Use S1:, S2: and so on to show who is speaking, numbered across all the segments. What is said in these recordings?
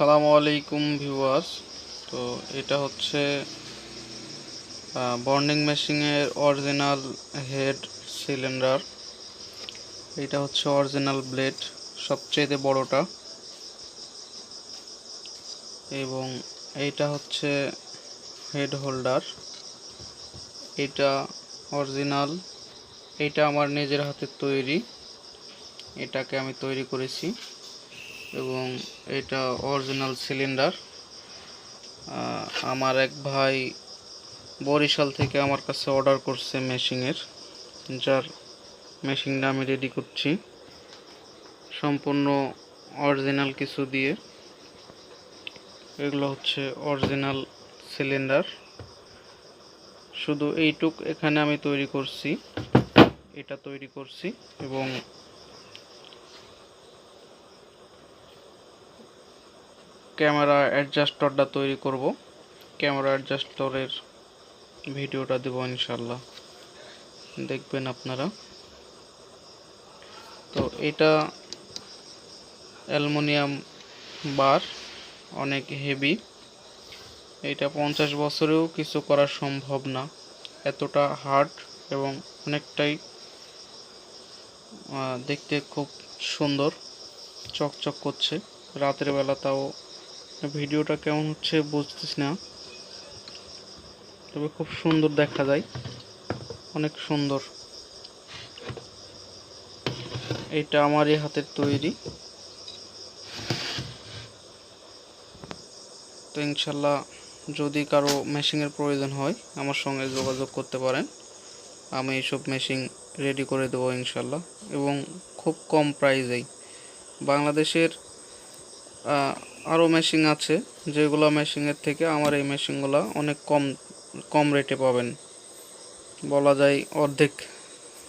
S1: আসসালামু আলাইকুম ভিউয়ার্স। তো এটা হচ্ছে বর্নিং মেশিনের অরিজিনাল হেড সিলিন্ডার এটা হচ্ছে অরিজিনাল ব্লেড সবচেয়ে বড়টা। এবং এইটা হচ্ছে হেড হোল্ডার এটা অরিজিনাল এটা আমার নিজের হাতের তৈরি। এটাকে আমি তৈরি করেছি। এবং এটা অরিজিনাল সিলিন্ডার আমার এক ভাই বরিশাল থেকে আমার কাছে অর্ডার করছে মেশিনের যার মেশিনটা আমি রেডি করছি। সম্পূর্ণ অরিজিনাল কিছু দিয়ে। এগুলো হচ্ছে অরিজিনাল সিলিন্ডার শুধু এইটুক এখানে আমি তৈরি করছি। এটা তৈরি করছি এবং ক্যামেরা অ্যাডজাস্টরটা তৈরি করব। ক্যামেরা অ্যাডজাস্টরের ভিডিওটা দেব ইনশাল্লাহ দেখবেন আপনারা। তো এটা অ্যালুমিনিয়াম বার, অনেক হেভি। এটা পঞ্চাশ বছরেও কিছু করা সম্ভব না। এতটা হার্ড এবং অনেকটাই দেখতে খুব সুন্দর, চকচক করছে। রাতের বেলা তাও ভিডিওটা কেমন হচ্ছে বুঝতেছি না। তবে খুব সুন্দর দেখা যায়। অনেক সুন্দর। এটা আমারই হাতের তৈরি। তো ইনশাল্লাহ যদি কারও মেশিনের প্রয়োজন হয়, আমার সঙ্গে যোগাযোগ করতে পারেন। আমি এইসব মেশিন রেডি করে দেবো ইনশাল্লাহ। এবং খুব কম প্রাইজেই বাংলাদেশের আরও মেশিন আছে, যেগুলো মেশিনের থেকে আমার এই মেশিনগুলো অনেক কম কম রেটে পাবেন। বলা যায় অর্ধেক,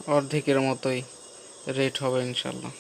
S1: অর্ধেকের মতোই রেট হবে ইনশাল্লাহ